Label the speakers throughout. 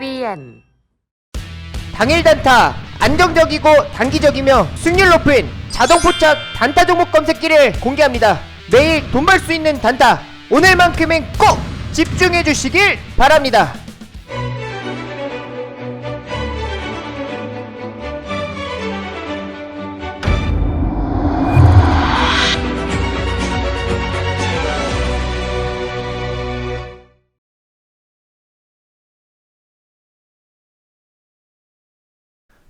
Speaker 1: TVN
Speaker 2: 당일 단타 안정적이고 단기적이며 승률 높은 자동 포착 단타 종목 검색기를 공개합니다. 매일 돈 벌 수 있는 단타 오늘만큼은 꼭 집중해 주시길 바랍니다.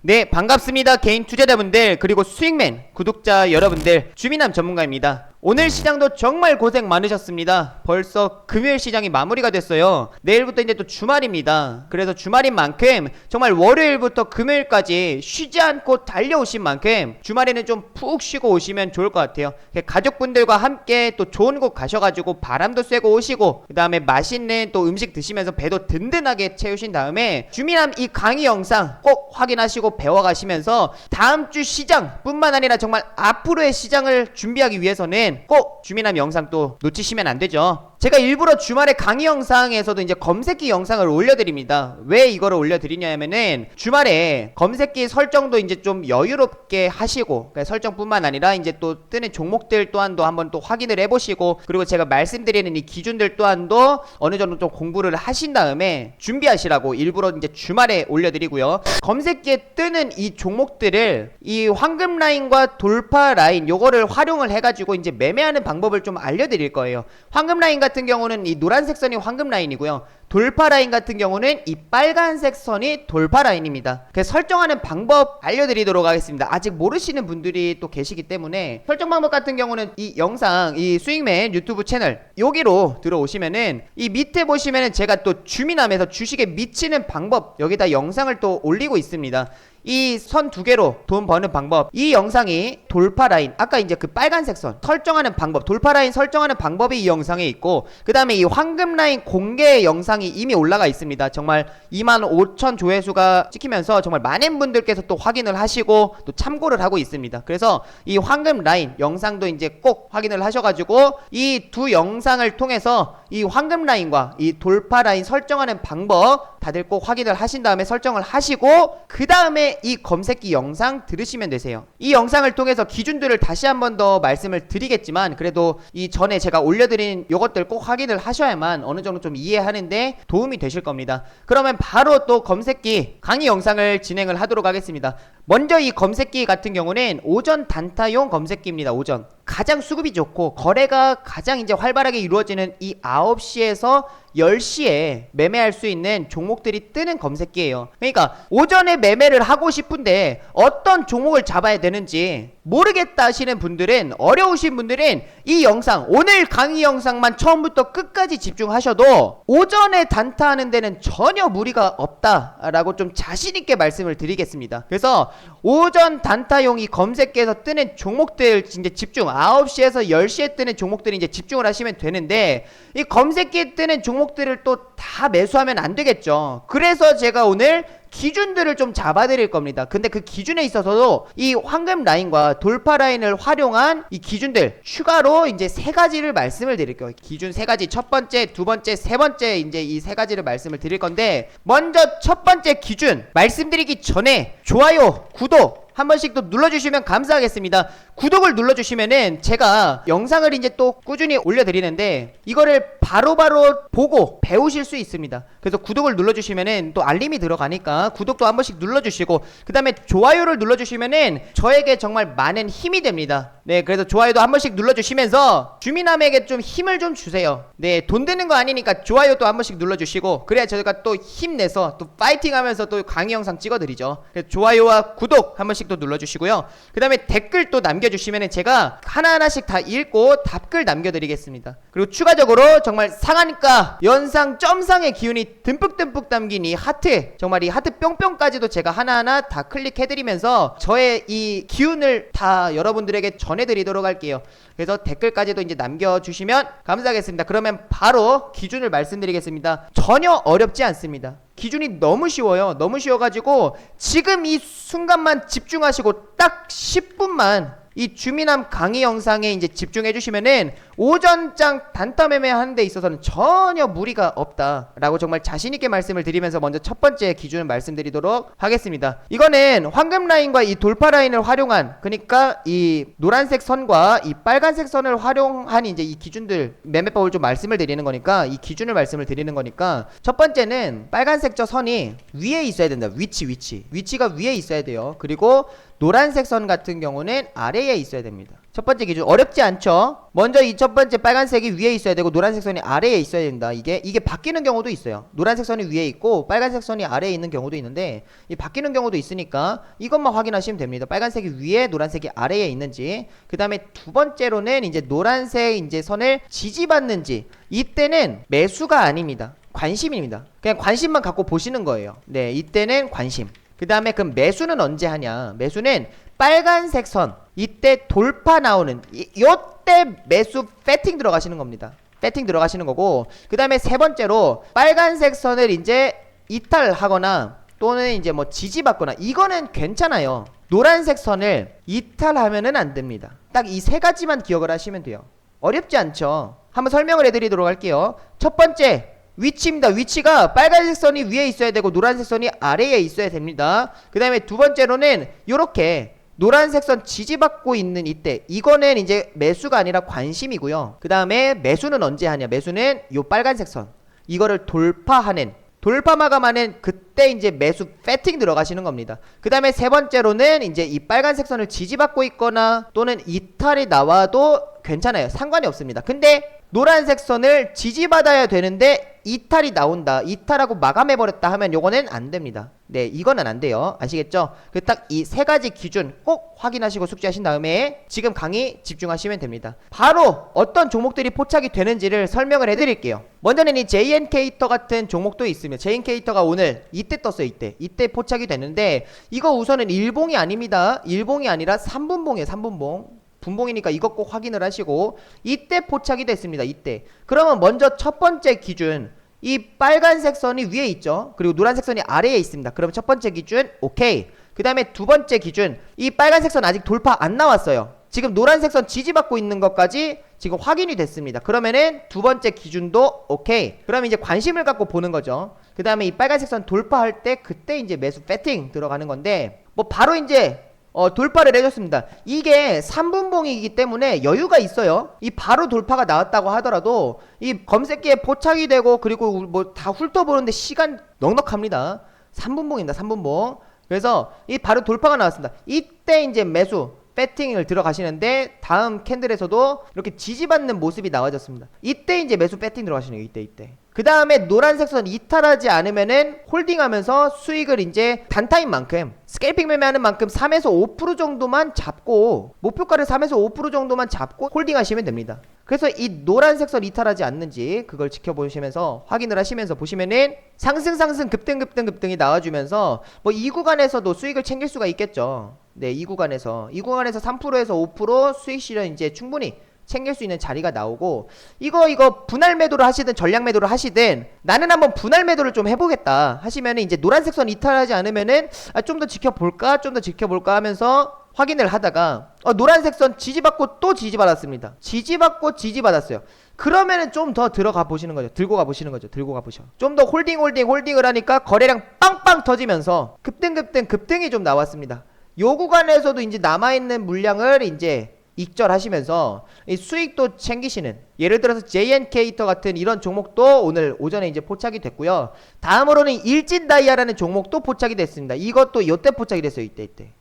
Speaker 2: 네, 반갑습니다. 개인 투자자분들, 그리고 수익맨 구독자 여러분들, 주민함 전문가입니다. 오늘 시장도 정말 고생 많으셨습니다. 벌써 금요일 시장이 마무리가 됐어요. 내일부터 이제 또 주말입니다. 그래서 주말인 만큼 정말 월요일부터 금요일까지 쉬지 않고 달려오신 만큼 주말에는 좀 푹 쉬고 오시면 좋을 것 같아요. 가족분들과 함께 또 좋은 곳 가셔가지고 바람도 쐬고 오시고, 그 다음에 맛있는 또 음식 드시면서 배도 든든하게 채우신 다음에 주민함 이 강의 영상 꼭 확인하시고 배워가시면서 다음 주 시장뿐만 아니라 정말 앞으로의 시장을 준비하기 위해서는 꼭 주민함 영상 또 놓치시면 안 되죠. 제가 일부러 주말에 강의 영상에서도 이제 검색기 영상을 올려드립니다. 왜 이거를 올려드리냐면은 주말에 검색기 설정도 이제 좀 여유롭게 하시고 그러니까 설정뿐만 아니라 이제 또 뜨는 종목들 또한도 한번 또 확인을 해보시고 그리고 제가 말씀드리는 이 기준들 또한도 어느 정도 좀 공부를 하신 다음에 준비하시라고 일부러 이제 주말에 올려드리고요. 검색기에 뜨는 이 종목들을 이 황금 라인과 돌파 라인 요거를 활용을 해가지고 이제 매매하는 방법을 좀 알려드릴 거예요. 황금 라인 같은 경우는 이 노란색 선이 황금 라인이고요. 돌파 라인 같은 경우는 이 빨간색 선이 돌파 라인입니다. 그래서 설정하는 방법 알려드리도록 하겠습니다. 아직 모르시는 분들이 또 계시기 때문에 설정 방법 같은 경우는 이 영상 이 스윙맨 유튜브 채널 여기로 들어오시면은 이 밑에 보시면은 제가 또 주민함에서 주식에 미치는 방법 여기다 영상을 또 올리고 있습니다. 이 선 두 개로 돈 버는 방법. 이 영상이 돌파 라인 아까 이제 그 빨간색 선 설정하는 방법 돌파 라인 설정하는 방법이 이 영상에 있고 그 다음에 이 황금 라인 공개 영상이 이미 올라가 있습니다. 정말 2만 5천 조회수가 찍히면서 정말 많은 분들께서 또 확인을 하시고 또 참고를 하고 있습니다. 그래서 이 황금 라인 영상도 이제 꼭 확인을 하셔가지고 이 두 영상을 통해서 이 황금 라인과 이 돌파 라인 설정하는 방법 다들 꼭 확인을 하신 다음에 설정을 하시고 그 다음에 이 검색기 영상 들으시면 되세요. 이 영상을 통해서 기준들을 다시 한 번 더 말씀을 드리겠지만 그래도 이 전에 제가 올려드린 요것들 꼭 확인을 하셔야만 어느 정도 좀 이해하는데 도움이 되실 겁니다. 그러면 바로 또 검색기 강의 영상을 진행을 하도록 하겠습니다. 먼저 이 검색기 같은 경우는 오전 단타용 검색기입니다. 오전. 가장 수급이 좋고 거래가 가장 이제 활발하게 이루어지는 이 9시에서 10시에 매매할 수 있는 종목들이 뜨는 검색기예요. 그러니까 오전에 매매를 하고 싶은데 어떤 종목을 잡아야 되는지 모르겠다 하시는 분들은 어려우신 분들은 이 영상 오늘 강의 영상만 처음부터 끝까지 집중하셔도 오전에 단타하는 데는 전혀 무리가 없다라고 좀 자신 있게 말씀을 드리겠습니다. 그래서 오전 단타용 이 검색기에서 뜨는 종목들 이제 집중 9시에서 10시에 뜨는 종목들이 이제 집중을 하시면 되는데 이 검색기에 뜨는 종목들을 또 다 매수하면 안 되겠죠. 그래서 제가 오늘 기준들을 좀 잡아드릴 겁니다. 근데 그 기준에 있어서도 이 황금 라인과 돌파 라인을 활용한 이 기준들 추가로 이제 세 가지를 말씀을 드릴게요. 기준 세 가지 첫 번째, 두 번째, 세 번째 이제 이 세 가지를 말씀을 드릴 건데 먼저 첫 번째 기준 말씀드리기 전에 좋아요, 구독 한 번씩 또 눌러주시면 감사하겠습니다. 구독을 눌러주시면은 제가 영상을 이제 또 꾸준히 올려드리는데 이거를 바로 바로 보고 배우실 수 있습니다. 그래서 구독을 눌러주시면은 또 알림이 들어가니까 구독도 한 번씩 눌러주시고 그 다음에 좋아요를 눌러주시면은 저에게 정말 많은 힘이 됩니다. 네, 그래서 좋아요도 한 번씩 눌러주시면서 주민함에게 좀 힘을 좀 주세요. 네, 돈 드는 거 아니니까 좋아요도 한 번씩 눌러주시고 그래야 저희가 또 힘내서 또 파이팅하면서 또 강의 영상 찍어드리죠. 좋아요와 구독 한 번씩 또 눌러주시고요. 그 다음에 댓글 또 남겨 주시면은 제가 하나하나씩 다 읽고 답글 남겨드리겠습니다. 그리고 추가적으로 정말 상한가 연상 점상의 기운이 듬뿍듬뿍 담긴 이 하트 정말 이 하트 뿅뿅까지도 제가 하나하나 다 클릭해드리면서 저의 이 기운을 다 여러분들에게 전해드리도록 할게요. 그래서 댓글까지도 이제 남겨주시면 감사하겠습니다. 그러면 바로 기준을 말씀드리겠습니다. 전혀 어렵지 않습니다. 기준이 너무 쉬워요. 너무 쉬워가지고 지금 이 순간만 집중하시고 딱 10분만 이 주민함 강의 영상에 이제 집중해 주시면은 오전장 단타 매매 하는 데 있어서는 전혀 무리가 없다라고 정말 자신 있게 말씀을 드리면서 먼저 첫 번째 기준을 말씀드리도록 하겠습니다. 이거는 황금 라인과 이 돌파 라인을 활용한 그러니까 이 노란색 선과 이 빨간색 선을 활용한 이제 이 기준들 매매법을 좀 말씀을 드리는 거니까 이 기준을 말씀을 드리는 거니까 첫 번째는 빨간색 저 선이 위에 있어야 된다. 위치 위치. 위치가 위에 있어야 돼요. 그리고 노란색 선 같은 경우는 아래에 있어야 됩니다. 첫 번째 기준 어렵지 않죠? 먼저 이 첫 번째 빨간색이 위에 있어야 되고 노란색 선이 아래에 있어야 된다. 이게 이게 바뀌는 경우도 있어요. 노란색 선이 위에 있고 빨간색 선이 아래에 있는 경우도 있는데 이 바뀌는 경우도 있으니까 이것만 확인하시면 됩니다. 빨간색이 위에 노란색이 아래에 있는지. 그다음에 두 번째로는 이제 노란색 이제 선을 지지받는지 이때는 매수가 아닙니다. 관심입니다. 그냥 관심만 갖고 보시는 거예요. 네, 이때는 관심. 그 다음에 그 매수는 언제 하냐? 매수는 빨간색 선 이때 돌파 나오는 이, 요때 매수 패팅 들어가시는 겁니다. 패팅 들어가시는 거고 그 다음에 세 번째로 빨간색 선을 이제 이탈하거나 또는 이제 뭐 지지받거나 이거는 괜찮아요. 노란색 선을 이탈하면은 안 됩니다. 딱 이 세 가지만 기억을 하시면 돼요. 어렵지 않죠? 한번 설명을 해드리도록 할게요. 첫 번째 위치입니다. 위치가 빨간색 선이 위에 있어야 되고 노란색 선이 아래에 있어야 됩니다. 그 다음에 두 번째로는 이렇게 노란색 선 지지받고 있는 이때 이거는 이제 매수가 아니라 관심이고요. 그 다음에 매수는 언제 하냐? 매수는 요 빨간색 선 이거를 돌파하는 돌파 마감하는 그때 이제 매수 패팅 들어가시는 겁니다. 그 다음에 세 번째로는 이제 이 빨간색 선을 지지받고 있거나 또는 이탈이 나와도 괜찮아요. 상관이 없습니다. 근데 노란색 선을 지지받아야 되는데 이탈이 나온다. 이탈하고 마감해버렸다 하면 요거는 안 됩니다. 네, 이거는 안 돼요. 아시겠죠? 그 딱 이 세 가지 기준 꼭 확인하시고 숙지하신 다음에 지금 강의 집중하시면 됩니다. 바로 어떤 종목들이 포착이 되는지를 설명을 해드릴게요. 먼저는 이 JNK터 같은 종목도 있으면 JNK터가 오늘 이때 떴어요. 이때. 이때 포착이 되는데 이거 우선은 일봉이 아닙니다. 일봉이 아니라 3분봉이에요. 3분봉. 분봉이니까 이것 꼭 확인을 하시고 이때 포착이 됐습니다. 이때. 그러면 먼저 첫 번째 기준 이 빨간색 선이 위에 있죠. 그리고 노란색 선이 아래에 있습니다. 그럼 첫 번째 기준 오케이. 그 다음에 두 번째 기준 이 빨간색 선 아직 돌파 안 나왔어요. 지금 노란색 선 지지받고 있는 것까지 지금 확인이 됐습니다. 그러면은 두 번째 기준도 오케이. 그럼 이제 관심을 갖고 보는 거죠. 그 다음에 이 빨간색 선 돌파할 때 그때 이제 매수 패팅 들어가는 건데 뭐 바로 이제 어, 돌파를 해줬습니다. 이게 3분봉이기 때문에 여유가 있어요. 이 바로 돌파가 나왔다고 하더라도 이 검색기에 포착이 되고 그리고 뭐 다 훑어보는데 시간 넉넉합니다. 3분봉입니다. 3분봉. 그래서 이 바로 돌파가 나왔습니다. 이때 이제 매수 배팅을 들어가시는데 다음 캔들에서도 이렇게 지지받는 모습이 나와졌습니다. 이때 이제 매수 배팅 들어가시는 거예요. 이때 이때. 그 다음에 노란색 선 이탈하지 않으면은 홀딩하면서 수익을 이제 단타인 만큼 스케이핑 매매하는 만큼 3에서 5% 정도만 잡고 목표가를 3에서 5% 정도만 잡고 홀딩하시면 됩니다. 그래서 이 노란색 선 이탈하지 않는지 그걸 지켜보시면서 확인을 하시면서 보시면은 상승 상승 급등 급등 급등이 나와주면서 뭐 이 구간에서도 수익을 챙길 수가 있겠죠. 네, 이 구간에서 이 구간에서 3%에서 5% 수익 실현 이제 충분히 챙길 수 있는 자리가 나오고 이거 이거 분할 매도를 하시든 전량 매도를 하시든 나는 한번 분할 매도를 좀 해보겠다 하시면은 이제 노란색 선 이탈하지 않으면은 아, 좀 더 지켜볼까 좀 더 지켜볼까 하면서 확인을 하다가 어, 노란색 선 지지받고 또 지지받았습니다. 지지받고 지지받았어요. 그러면은 좀 더 들어가 보시는 거죠. 들고 가 보시는 거죠. 들고 가 보셔. 좀 더 홀딩 홀딩 홀딩을 하니까 거래량 빵빵 터지면서 급등 급등 급등이 좀 나왔습니다. 요 구간에서도 이제 남아 있는 물량을 이제 익절하시면서 이 수익도 챙기시는 예를 들어서 JNK터 같은 이런 종목도 오늘 오전에 이제 포착이 됐고요. 다음으로는 일진다이아라는 종목도 포착이 됐습니다. 이것도 이때 포착이 됐어요. 이때 이때.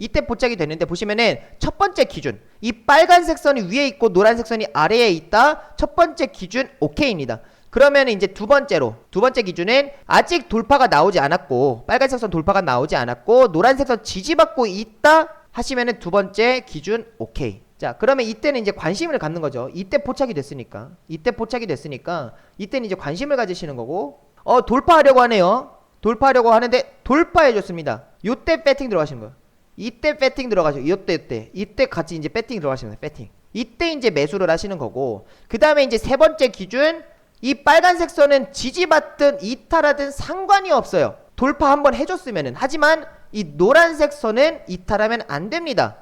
Speaker 2: 이때 포착이 됐는데 보시면은 첫 번째 기준 이 빨간색 선이 위에 있고 노란색 선이 아래에 있다. 첫 번째 기준 오케이입니다. 그러면 이제 두 번째로 두 번째 기준은 아직 돌파가 나오지 않았고 빨간색 선 돌파가 나오지 않았고 노란색 선 지지받고 있다 하시면은 두 번째 기준 오케이. 자, 그러면 이때는 이제 관심을 갖는 거죠. 이때 포착이 됐으니까. 이때 포착이 됐으니까 이때는 이제 관심을 가지시는 거고 어, 돌파하려고 하네요. 돌파하려고 하는데 돌파해 줬습니다. 요때 배팅 들어가시는 거예요. 이때 배팅 들어가시고 요때 요때 이때 같이 이제 배팅 들어가시는 거예요. 배팅. 이때 이제 매수를 하시는 거고 그다음에 이제 세 번째 기준 이 빨간색 선은 지지받든 이탈하든 상관이 없어요. 돌파 한번 해줬으면은 하지만 이 노란색 선은 이탈하면 안 됩니다.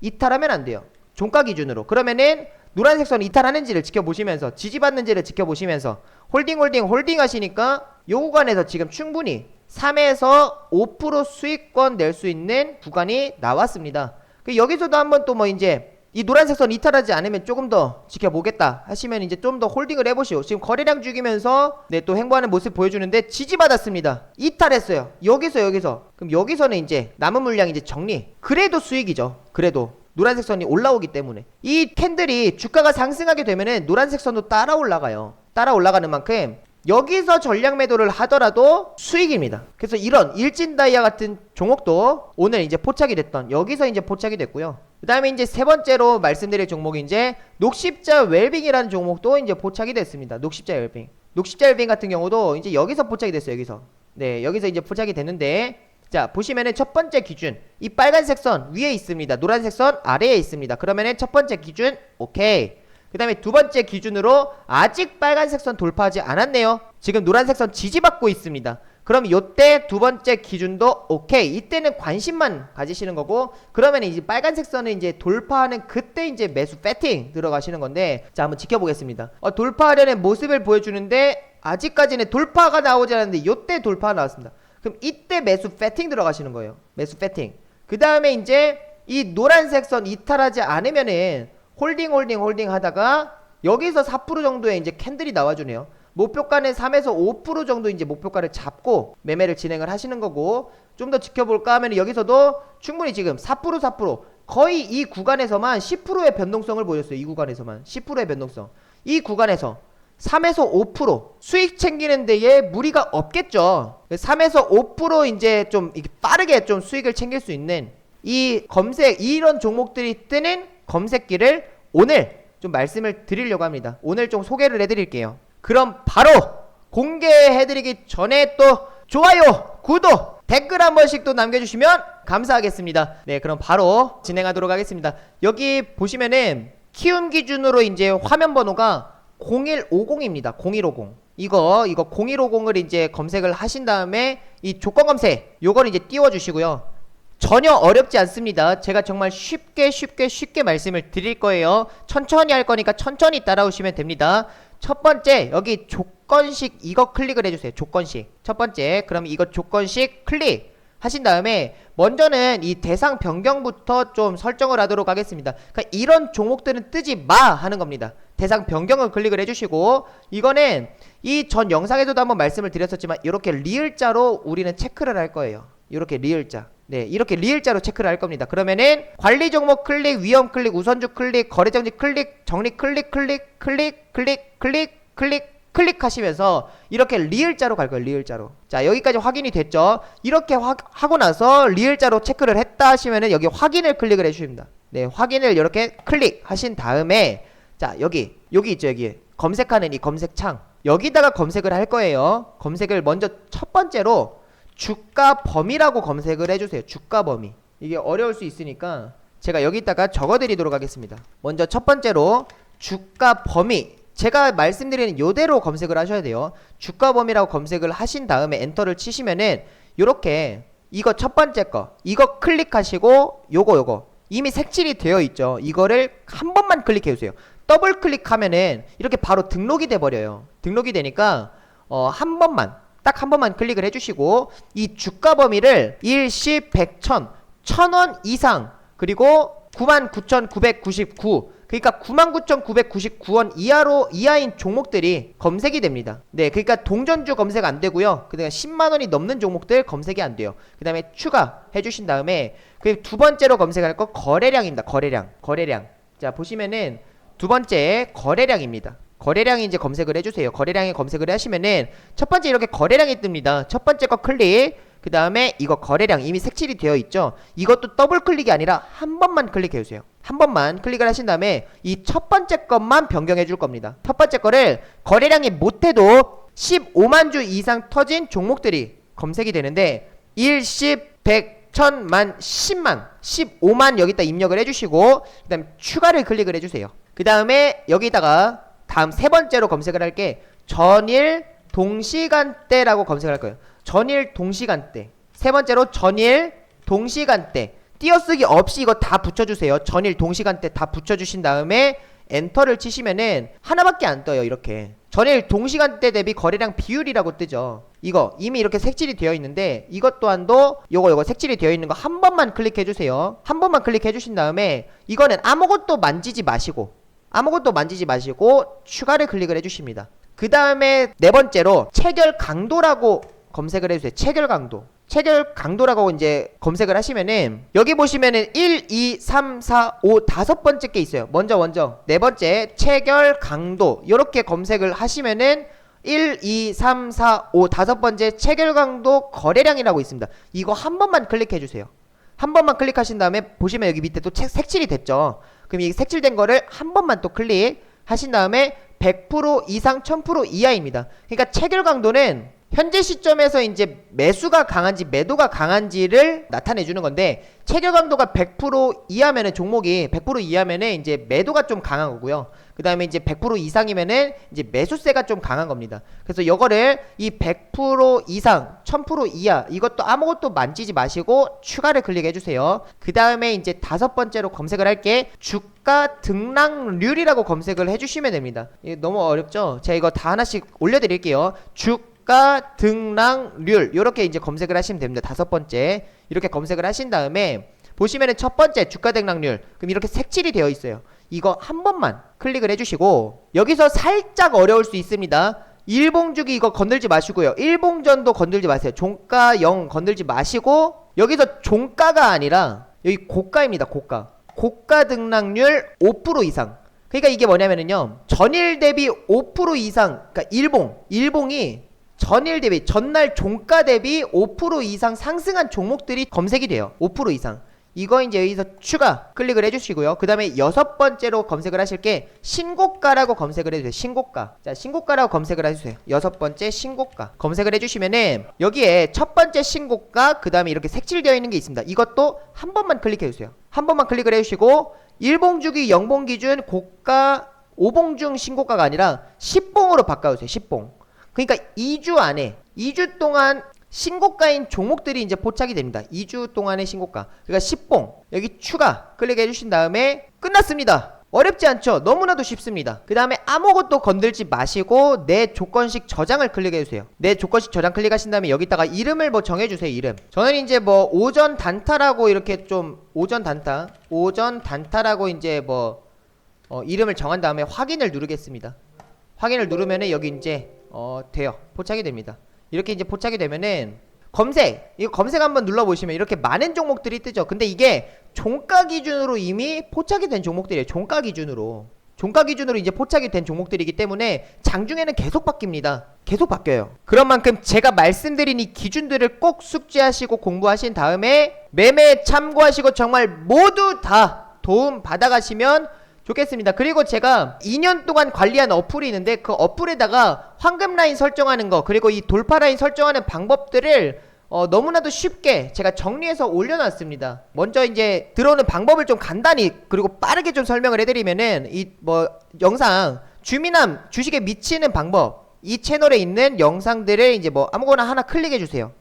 Speaker 2: 이탈하면 안 돼요. 종가 기준으로. 그러면은 노란색 선 이탈하는지를 지켜보시면서 지지받는지를 지켜보시면서 홀딩 홀딩 홀딩 하시니까 요 구간에서 지금 충분히 3에서 5% 수익권 낼 수 있는 구간이 나왔습니다. 그 여기서도 한번 또 뭐 이제 이 노란색 선 이탈하지 않으면 조금 더 지켜보겠다 하시면 이제 좀 더 홀딩을 해보시오. 지금 거래량 죽이면서 네 또 행보하는 모습 보여주는데 지지받았습니다. 이탈했어요. 여기서 여기서 그럼 여기서는 이제 남은 물량 이제 정리. 그래도 수익이죠. 그래도 노란색 선이 올라오기 때문에 이 캔들이 주가가 상승하게 되면은 노란색 선도 따라 올라가요. 따라 올라가는 만큼 여기서 전략 매도를 하더라도 수익입니다. 그래서 이런 일진 다이아 같은 종목도 오늘 이제 포착이 됐던 여기서 이제 포착이 됐고요. 그 다음에 이제 세 번째로 말씀드릴 종목이 이제 녹십자 웰빙이라는 종목도 이제 포착이 됐습니다. 녹십자 웰빙. 녹십자 웰빙 같은 경우도 이제 여기서 포착이 됐어요. 여기서. 네, 여기서 이제 포착이 됐는데 자, 보시면은 첫 번째 기준 이 빨간색 선 위에 있습니다. 노란색 선 아래에 있습니다. 그러면은 첫 번째 기준 오케이. 그 다음에 두 번째 기준으로 아직 빨간색 선 돌파하지 않았네요. 지금 노란색 선 지지받고 있습니다. 그럼 요때 두 번째 기준도 오케이. 이때는 관심만 가지시는 거고 그러면 이제 빨간색 선을 이제 돌파하는 그때 이제 매수 패팅 들어가시는 건데 자 한번 지켜보겠습니다. 어, 돌파하려는 모습을 보여주는데 아직까지는 돌파가 나오지 않았는데 요때 돌파가 나왔습니다. 그럼 이때 매수 패팅 들어가시는 거예요. 매수 패팅. 그 다음에 이제 이 노란색 선 이탈하지 않으면은 홀딩 홀딩 홀딩 하다가 여기서 4% 정도의 이제 캔들이 나와주네요. 목표가는 3에서 5% 정도 이제 목표가를 잡고 매매를 진행을 하시는 거고 좀 더 지켜볼까 하면 여기서도 충분히 지금 4% 4% 거의 이 구간에서만 10%의 변동성을 보였어요. 이 구간에서만 10%의 변동성. 이 구간에서 3에서 5% 수익 챙기는 데에 무리가 없겠죠. 3에서 5% 이제 좀 빠르게 좀 수익을 챙길 수 있는 이 검색 이런 종목들이 뜨는 검색기를 오늘 좀 말씀을 드리려고 합니다. 오늘 좀 소개를 해드릴게요. 그럼 바로 공개해드리기 전에 또 좋아요, 구독, 댓글 한 번씩 또 남겨주시면 감사하겠습니다. 네, 그럼 바로 진행하도록 하겠습니다. 여기 보시면은 키움 기준으로 이제 화면 번호가 0150입니다. 0150. 이거 이거 0150을 이제 검색을 하신 다음에 이 조건 검색 요걸 이제 띄워 주시고요. 전혀 어렵지 않습니다. 제가 정말 쉽게 쉽게 쉽게 말씀을 드릴 거예요. 천천히 할 거니까 천천히 따라오시면 됩니다. 첫 번째 여기 조건식 이거 클릭을 해주세요. 조건식 첫 번째 그럼 이거 조건식 클릭 하신 다음에 먼저는 이 대상 변경부터 좀 설정을 하도록 하겠습니다. 그러니까 이런 종목들은 뜨지 마 하는 겁니다. 대상 변경을 클릭을 해주시고 이거는 이 전 영상에서도 한번 말씀을 드렸었지만 이렇게 리을자로 우리는 체크를 할 거예요. 이렇게 리을자. 네, 이렇게 리을자로 체크를 할 겁니다. 그러면은 관리 종목 클릭, 위험 클릭, 우선주 클릭, 거래 정지 클릭, 정리 클릭, 클릭, 클릭, 클릭, 클릭, 클릭, 클릭하시면서 이렇게 리을자로 갈 거예요. 리을자로. 자, 여기까지 확인이 됐죠? 이렇게 화, 하고 나서 리을자로 체크를 했다 하시면은 여기 확인을 클릭을 해 주십니다. 네, 확인을 이렇게 클릭하신 다음에 자, 여기 여기 있죠, 여기. 검색하는 이 검색창. 여기다가 검색을 할 거예요. 검색을 먼저 첫 번째로 주가 범위라고 검색을 해주세요. 주가 범위. 이게 어려울 수 있으니까 제가 여기다가 적어드리도록 하겠습니다. 먼저 첫 번째로 주가 범위. 제가 말씀드리는 요대로 검색을 하셔야 돼요. 주가 범위라고 검색을 하신 다음에 엔터를 치시면은 요렇게 이거 첫 번째 거 이거 클릭하시고 요거 요거 이미 색칠이 되어 있죠. 이거를 한 번만 클릭해 주세요. 더블 클릭하면은 이렇게 바로 등록이 돼 버려요. 등록이 되니까 어, 한 번만 딱 한 번만 클릭을 해주시고 이 주가 범위를 일시 백천 천원 이상 그리고 99,999 그러니까 99,999원 이하로 이하인 종목들이 검색이 됩니다. 네, 그러니까 동전주 검색 안 되고요. 그다음에 10만 원이 넘는 종목들 검색이 안 돼요. 그다음에 추가해 주신 다음에 그 두 번째로 검색할 거 거래량입니다. 거래량. 거래량. 자, 보시면은 두 번째 거래량입니다. 거래량이 이제 검색을 해주세요. 거래량에 검색을 하시면은 첫 번째 이렇게 거래량이 뜹니다. 첫 번째 거 클릭. 그 다음에 이거 거래량 이미 색칠이 되어 있죠. 이것도 더블 클릭이 아니라 한 번만 클릭해 주세요. 한 번만 클릭을 하신 다음에 이 첫 번째 것만 변경해 줄 겁니다. 첫 번째 거를 거래량이 못해도 15만 주 이상 터진 종목들이 검색이 되는데 1, 10, 100, 1000만, 10만, 15만 여기다 입력을 해주시고 그 다음에 추가를 클릭을 해주세요. 그 다음에 여기다가 다음 세 번째로 검색을 할 게 전일 동시간대라고 검색을 할 거예요. 전일 동시간대. 세 번째로 전일 동시간대. 띄어쓰기 없이 이거 다 붙여주세요. 전일 동시간대 다 붙여주신 다음에 엔터를 치시면은 하나밖에 안 떠요 이렇게 전일 동시간대 대비 거래량 비율이라고 뜨죠 이거 이미 이렇게 색칠이 되어 있는데 이것 또한도 요거 요거 색칠이 되어 있는 거 한 번만 클릭해 주세요 한 번만 클릭해 주신 다음에 이거는 아무것도 만지지 마시고 아무것도 만지지 마시고 추가를 클릭을 해주십니다. 그 다음에 네 번째로 체결 강도라고 검색을 해주세요. 체결 강도. 체결 강도라고 이제 검색을 하시면은 여기 보시면은 1, 2, 3, 4, 5 다섯 번째 게 있어요. 먼저 먼저 네 번째 체결 강도 이렇게 검색을 하시면은 1, 2, 3, 4, 5 다섯 번째 체결 강도 거래량이라고 있습니다. 이거 한 번만 클릭해 주세요. 한 번만 클릭하신 다음에 보시면 여기 밑에 또 책, 색칠이 됐죠. 그럼 이 색칠된 거를 한 번만 또 클릭하신 다음에 100% 이상 1000% 이하입니다. 그러니까 체결 강도는 현재 시점에서 이제 매수가 강한지 매도가 강한지를 나타내 주는 건데 체결 강도가 100% 이하면은 종목이 100% 이하면은 이제 매도가 좀 강한 거고요. 그 다음에 이제 100% 이상이면은 이제 매수세가 좀 강한 겁니다. 그래서 이거를 이 100% 이상, 1000% 이하 이것도 아무것도 만지지 마시고 추가를 클릭해 주세요. 그 다음에 이제 다섯 번째로 검색을 할게 주가 등락률이라고 검색을 해 주시면 됩니다. 이게 너무 어렵죠? 제가 이거 다 하나씩 올려 드릴게요. 주 가 등락률 이렇게 이제 검색을 하시면 됩니다. 다섯 번째 이렇게 검색을 하신 다음에 보시면은 첫 번째 주가 등락률 그럼 이렇게 색칠이 되어 있어요. 이거 한 번만 클릭을 해주시고 여기서 살짝 어려울 수 있습니다. 일봉주기 이거 건들지 마시고요. 일봉전도 건들지 마세요. 종가 0 건들지 마시고 여기서 종가가 아니라 여기 고가입니다. 고가. 고가 등락률 5% 이상. 그러니까 이게 뭐냐면은요. 전일 대비 5% 이상. 그러니까 일봉. 일봉이 전일 대비 전날 종가 대비 5% 이상 상승한 종목들이 검색이 돼요. 5% 이상. 이거 이제 여기서 추가 클릭을 해주시고요. 그 다음에 여섯 번째로 검색을 하실 게 신고가라고 검색을 해주세요. 신고가. 자, 신고가라고 검색을 해주세요. 여섯 번째 신고가. 검색을 해주시면은 여기에 첫 번째 신고가, 그 다음에 이렇게 색칠되어 있는 게 있습니다. 이것도 한 번만 클릭해주세요. 한 번만 클릭을 해주시고 일봉주기 영봉 기준 고가 5봉중 신고가가 아니라 10봉으로 바꿔주세요. 10봉. 그러니까 2주 안에 2주 동안 신고가인 종목들이 이제 포착이 됩니다. 2주 동안의 신고가. 그러니까 10봉. 여기 추가 클릭해 주신 다음에 끝났습니다. 어렵지 않죠? 너무나도 쉽습니다. 그 다음에 아무것도 건들지 마시고 내 조건식 저장을 클릭해 주세요. 내 조건식 저장 클릭하신 다음에 여기다가 이름을 뭐 정해 주세요. 이름. 저는 이제 뭐 오전 단타라고 이렇게 좀 오전 단타, 오전 단타라고 이제 뭐 어, 이름을 정한 다음에 확인을 누르겠습니다. 확인을 누르면은 여기 이제 어, 돼요. 포착이 됩니다. 이렇게 이제 포착이 되면은 검색 이거 검색 한번 눌러보시면 이렇게 많은 종목들이 뜨죠. 근데 이게 종가 기준으로 이미 포착이 된 종목들이에요. 종가 기준으로 종가 기준으로 이제 포착이 된 종목들이기 때문에 장중에는 계속 바뀝니다. 계속 바뀌어요. 그런 만큼 제가 말씀드린 이 기준들을 꼭 숙지하시고 공부하신 다음에 매매 참고하시고 정말 모두 다 도움 받아가시면 좋겠습니다. 그리고 제가 2년 동안 관리한 어플이 있는데 그 어플에다가 황금 라인 설정하는 거 그리고 이 돌파 라인 설정하는 방법들을 어, 너무나도 쉽게 제가 정리해서 올려놨습니다. 먼저 이제 들어오는 방법을 좀 간단히 그리고 빠르게 좀 설명을 해드리면은 이 뭐 영상 주민함 주식에 미치는 방법 이 채널에 있는 영상들을 이제 뭐 아무거나 하나 클릭해 주세요.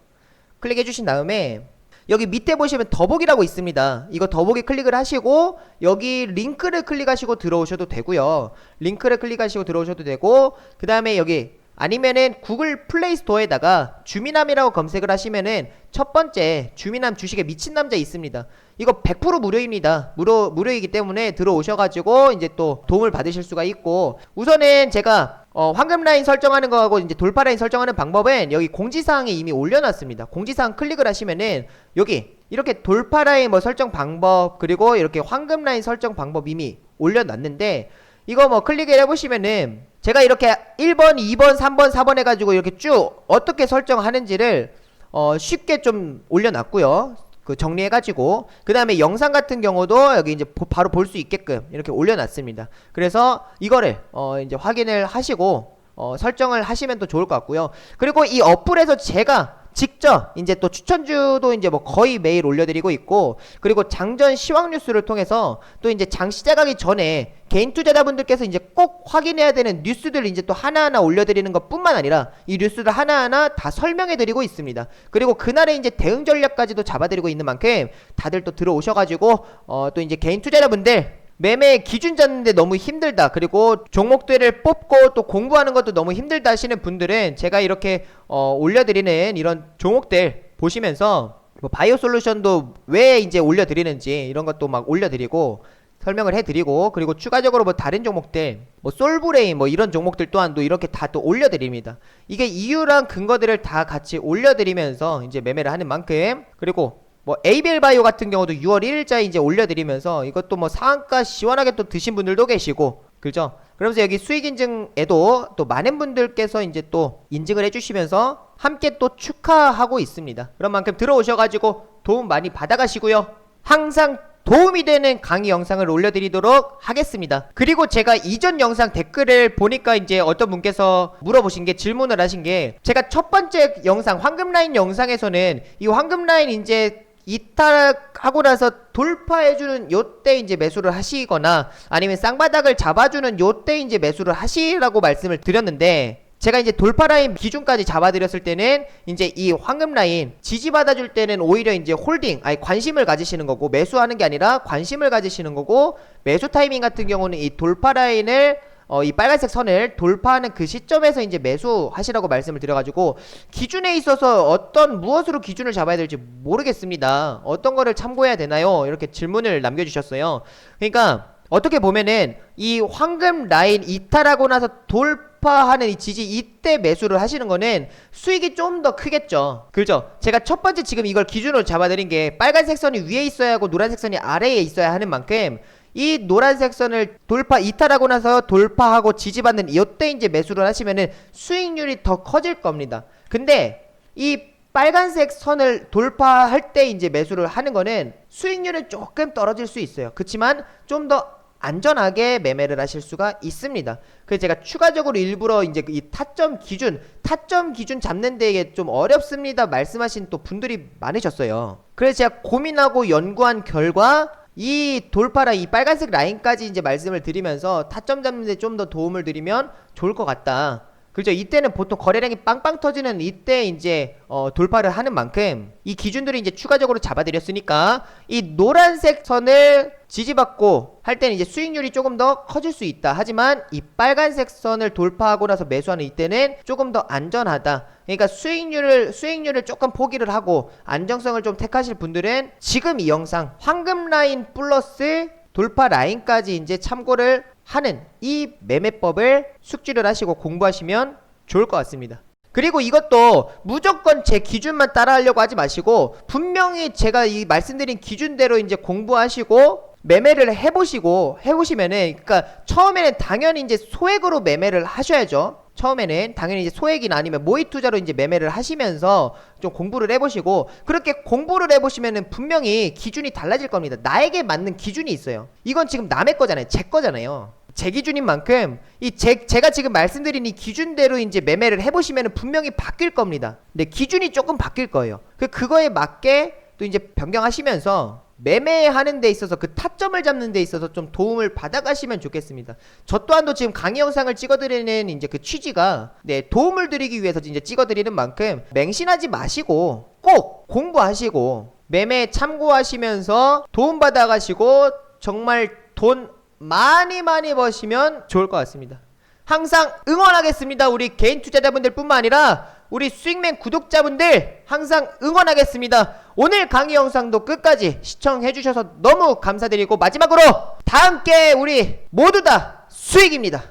Speaker 2: 클릭해 주신 다음에 여기 밑에 보시면 더보기라고 있습니다. 이거 더보기 클릭을 하시고 여기 링크를 클릭하시고 들어오셔도 되고요. 링크를 클릭하시고 들어오셔도 되고 그 다음에 여기 아니면은 구글 플레이 스토어에다가 주민함이라고 검색을 하시면은 첫 번째 주민함 주식에 미친 남자 있습니다. 이거 100% 무료입니다. 무료 무료이기 때문에 들어오셔가지고 이제 또 도움을 받으실 수가 있고 우선은 제가 어, 황금 라인 설정하는 거하고 이제 돌파 라인 설정하는 방법은 여기 공지사항에 이미 올려놨습니다. 공지사항 클릭을 하시면은 여기 이렇게 돌파 라인 뭐 설정 방법 그리고 이렇게 황금 라인 설정 방법 이미 올려놨는데 이거 뭐 클릭을 해보시면은 제가 이렇게 1번, 2번, 3번, 4번 해가지고 이렇게 쭉 어떻게 설정하는지를 어, 쉽게 좀 올려놨고요. 그 정리해가지고 그 다음에 영상 같은 경우도 여기 이제 보- 바로 볼 수 있게끔 이렇게 올려놨습니다. 그래서 이거를 어, 이제 확인을 하시고 어, 설정을 하시면 또 좋을 것 같고요. 그리고 이 어플에서 제가 직접 이제 또 추천주도 이제 뭐 거의 매일 올려드리고 있고 그리고 장전 시황 뉴스를 통해서 또 이제 장 시작하기 전에 개인 투자자분들께서 이제 꼭 확인해야 되는 뉴스들 이제 또 하나하나 올려드리는 것뿐만 아니라 이 뉴스들 하나하나 다 설명해드리고 있습니다. 그리고 그날의 이제 대응 전략까지도 잡아드리고 있는 만큼 다들 또 들어오셔가지고 어 또 이제 개인 투자자분들 매매 기준 잡는데 너무 힘들다. 그리고 종목들을 뽑고 또 공부하는 것도 너무 힘들다 하시는 분들은 제가 이렇게 어, 올려드리는 이런 종목들 보시면서 뭐 바이오 솔루션도 왜 이제 올려드리는지 이런 것도 막 올려드리고 설명을 해드리고 그리고 추가적으로 뭐 다른 종목들 뭐 솔브레인 뭐 이런 종목들 또한도 이렇게 다 또 올려드립니다. 이게 이유랑 근거들을 다 같이 올려드리면서 이제 매매를 하는 만큼 그리고 뭐 에이벨 바이오 같은 경우도 6월 1일자에 이제 올려드리면서 이것도 뭐 상한가 시원하게 또 드신 분들도 계시고 그죠? 그러면서 여기 수익 인증에도 또 많은 분들께서 이제 또 인증을 해주시면서 함께 또 축하하고 있습니다. 그런 만큼 들어오셔가지고 도움 많이 받아가시고요. 항상 도움이 되는 강의 영상을 올려드리도록 하겠습니다. 그리고 제가 이전 영상 댓글을 보니까 이제 어떤 분께서 물어보신 게 질문을 하신 게 제가 첫 번째 영상 황금라인 영상에서는 이 황금라인 이제 이탈하고 나서 돌파해주는 요때 이제 매수를 하시거나 아니면 쌍바닥을 잡아주는 요때 이제 매수를 하시라고 말씀을 드렸는데 제가 이제 돌파 라인 기준까지 잡아드렸을 때는 이제 이 황금 라인 지지받아줄 때는 오히려 이제 홀딩, 아니 관심을 가지시는 거고 매수하는 게 아니라 관심을 가지시는 거고 매수 타이밍 같은 경우는 이 돌파 라인을 어, 이 빨간색 선을 돌파하는 그 시점에서 이제 매수하시라고 말씀을 드려가지고 기준에 있어서 어떤 무엇으로 기준을 잡아야 될지 모르겠습니다. 어떤 거를 참고해야 되나요? 이렇게 질문을 남겨주셨어요. 그러니까 어떻게 보면은 이 황금 라인 이탈하고 나서 돌파하는 이 지지 이때 매수를 하시는 거는 수익이 좀 더 크겠죠. 그죠? 제가 첫 번째 지금 이걸 기준으로 잡아드린 게 빨간색 선이 위에 있어야 하고 노란색 선이 아래에 있어야 하는 만큼 이 노란색 선을 돌파 이탈하고 나서 돌파하고 지지받는 이때 이제 매수를 하시면은 수익률이 더 커질 겁니다. 근데 이 빨간색 선을 돌파할 때 이제 매수를 하는 거는 수익률은 조금 떨어질 수 있어요. 그렇지만 좀 더 안전하게 매매를 하실 수가 있습니다. 그래서 제가 추가적으로 일부러 이제 이 타점 기준, 타점 기준 잡는 데에 좀 어렵습니다. 말씀하신 또 분들이 많으셨어요. 그래서 제가 고민하고 연구한 결과 이 돌파라 이 빨간색 라인까지 이제 말씀을 드리면서 타점 잡는 데 좀 더 도움을 드리면 좋을 것 같다. 그죠? 이때는 보통 거래량이 빵빵 터지는 이때 이제 어, 돌파를 하는 만큼 이 기준들을 이제 추가적으로 잡아드렸으니까 이 노란색 선을 지지받고 할 때는 이제 수익률이 조금 더 커질 수 있다. 하지만 이 빨간색 선을 돌파하고 나서 매수하는 이때는 조금 더 안전하다. 그러니까 수익률을 수익률을 조금 포기를 하고 안정성을 좀 택하실 분들은 지금 이 영상 황금 라인 플러스 돌파 라인까지 이제 참고를 하는 이 매매법을 숙지를 하시고 공부하시면 좋을 것 같습니다. 그리고 이것도 무조건 제 기준만 따라하려고 하지 마시고 분명히 제가 이 말씀드린 기준대로 이제 공부하시고 매매를 해보시고 해보시면은 그러니까 처음에는 당연히 이제 소액으로 매매를 하셔야죠. 처음에는 당연히 이제 소액이나 아니면 모의 투자로 이제 매매를 하시면서 좀 공부를 해보시고 그렇게 공부를 해보시면은 분명히 기준이 달라질 겁니다. 나에게 맞는 기준이 있어요. 이건 지금 남의 거잖아요. 제 거잖아요. 제 기준인 만큼 이 제, 제가 지금 말씀드린 이 기준대로 이제 매매를 해보시면은 분명히 바뀔 겁니다. 근데 기준이 조금 바뀔 거예요. 그 그거에 맞게 또 이제 변경하시면서 매매하는 데 있어서 그 타점을 잡는 데 있어서 좀 도움을 받아가시면 좋겠습니다. 저 또한도 지금 강의 영상을 찍어드리는 이제 그 취지가 네 도움을 드리기 위해서 이제 찍어드리는 만큼 맹신하지 마시고 꼭 공부하시고 매매 참고하시면서 도움 받아 가시고 정말 돈 많이 많이 버시면 좋을 것 같습니다. 항상 응원하겠습니다. 우리 개인 투자자분들 뿐만 아니라 우리 수익맨 구독자분들 항상 응원하겠습니다. 오늘 강의 영상도 끝까지 시청해주셔서 너무 감사드리고 마지막으로 다 함께 우리 모두 다 수익입니다.